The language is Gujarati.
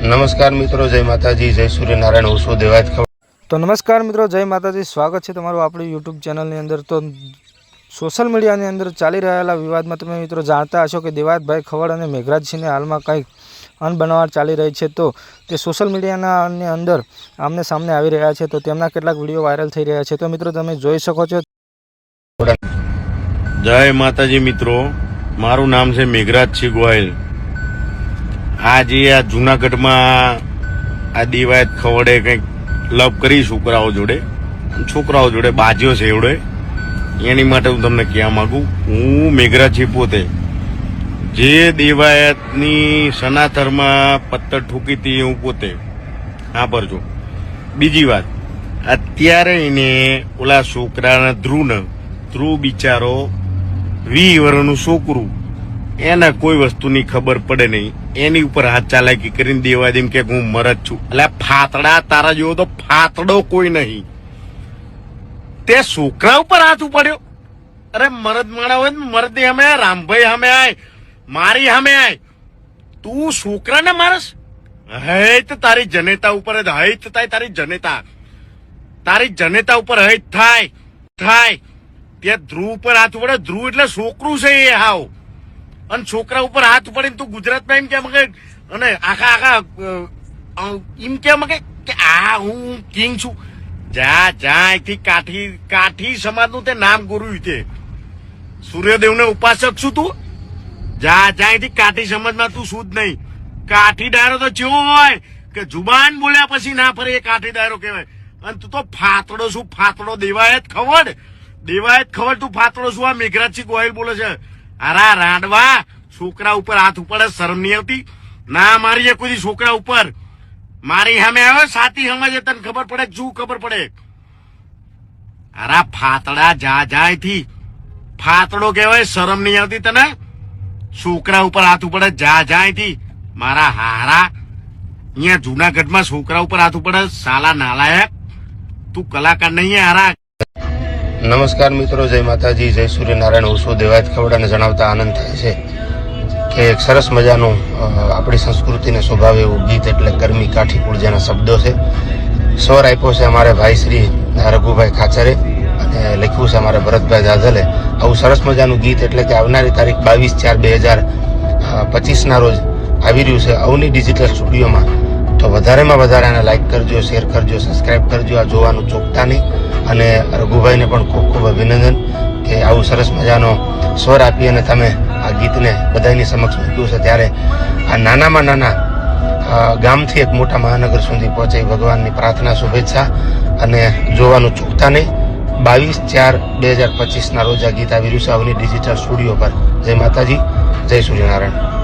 નમસ્કાર મિત્રો જય માતાજી જય સૂર્યનારાયણ ઓછો દેવાજ ખબર તો નમસ્કાર મિત્રો જય માતાજી સ્વાગત છે તમારું આપણી યુટ્યુબ ચેનલની અંદર. તો સોશિયલ મીડિયાની અંદર ચાલી રહેલા વિવાદમાં તમે મિત્રો જાણતા હશો કે દેવાતભાઈ ખવડ અને મેઘરાજસિંહને હાલમાં કંઈક અનબનાવટ ચાલી રહી છે. તો તે સોશિયલ મીડિયાના અંદર આમને સામને આવી રહ્યા છે. તો તેમના કેટલાક વીડિયો વાયરલ થઈ રહ્યા છે. તો મિત્રો તમે જોઈ શકો છો. જય માતાજી મિત્રો મારું નામ છે મેઘરાજસિંહ ગોયલ આજે આ જુનાગઢમાં આ દિવાયત ખવડે કંઈક લવ કરી છોકરાઓ જોડે છોકરાઓ જોડે, બાજ્યો છે એવડે, એની માટે હું તમને કહેવા માંગુ, હું મેઘરાજી પોતે જે દેવાયતની સનાતરમાં પત્તર ઠૂકી હતી હું પોતે. હા પરજો બીજી વાત, અત્યારે એને ઓલા છોકરાના ધ્રુવને, ધ્રુવ બિચારો વી વર્ષનું છોકરું એને કોઈ વસ્તુની ખબર પડે નહીં. એની ઉપર હાથ ચાલાકી કરીને દેવા દેમ કે હું મરદ છું. એટલે ફાતડા તારા જેવો તો ફાતડો કોઈ નહીં. તે છોકરા ઉપર હાથ ઉપાડ્યો. અરે મરદ માણા હોય મરદ હમે રામભાઈ હમે આય, મારી અમે આય. તું છોકરાને મારસ? હૈત તારી જનેતા ઉપર હૈત થાય તારી જનેતા. તારી જનેતા ઉપર હૈત થાય થાય. ત્યાં ધ્રુવ ઉપર હાથ પડે ધ્રુવ એટલે છોકરું છે એ હાવ. અને છોકરા ઉપર હાથ પડીને તું ગુજરાતમાં એમ કેમ કે અને આખા આખા એમ કેમ કે આ હું કિંગ છું. જા જા અહીંથી કાઠી કાઠી સમાજનું તે નામ ગુરુ તે સૂર્યદેવને ઉપાસક છું તું. જા જા અહીંથી કાઠી સમાજમાં તું શું જ નહીં. કાઠી ડાયરો તો જેવો હોય કે જુબાન બોલ્યા પછી ના ફરે એ કાઠી ડાયરો કહેવાય. અને તું તો ફાતડો શું ફાતડો દેવાયત ખવડ. દેવાયત ખબર તું ફાતડો શું આ મેઘરાજસિંહ ગોયલ બોલે છે. અરા રાડવા, છોકરા ઉપર હાથ ઉપાડે, શરમ નહીં આવતી. ના, મારી કોઈ છોકરા ઉપર. મારી સામે આવે, સાથી સમજે, તને ખબર પડે શું ખબર પડે. અરા ફાતડા જા જાય થી ફાતડો કહેવાય, શરમ નહીં આવતી તને. છોકરા ઉપર હાથ ઉપડે, જા જાય થી મારા હારા, અહીંયા જુનાગઢમાં છોકરા ઉપર હાથ ઉપાડે, સાલા નાલાયક. તું કલાકાર નહીં હારા નમસ્કાર મિત્રો, જય માતાજી, જય સૂર્યનારાયણ. હું છું દેવાજ ખવડ જણાવતા આનંદ થાય છે કે એક સરસ મજાનું આપણી સંસ્કૃતિને સ્વભાવે એવું ગીત એટલે ગરમી કાઠી પૂર્જાના શબ્દો છે. સ્વર આપ્યો છે અમારે ભાઈ શ્રી રઘુભાઈ ખાચરે અને લખ્યું છે અમારે ભરતભાઈ દાદલે આવું સરસ મજાનું ગીત એટલે કે આવનારી તારીખ બાવીસ ચાર બે હજાર પચીસના રોજ આવી રહ્યું છે અવની ડિજિટલ સ્ટુડિયોમાં. તો વધારેમાં વધારે આને લાઇક કરજો, શેર કરજો, સબસ્ક્રાઇબ કરજો. આ જોવાનું ચૂકતા નહીં. અને રઘુભાઈને પણ ખૂબ ખૂબ અભિનંદન કે આવું સરસ મજાનો સ્વર આપી અને તમે આ ગીતને બધાની સમક્ષ મૂક્યું છે. ત્યારે આ નાનામાં નાના ગામથી એક મોટા મહાનગર સુધી પહોંચે ભગવાનની પ્રાર્થના, શુભેચ્છા અને જોવાનું ચૂકતા નહીં. બાવીસ ચાર બે હજાર પચીસના રોજ આ ગીત આવી રહ્યું છે. ડિજિટલ સ્ટુડિયો પર. જય માતાજી, જય સૂર્યનારાયણ.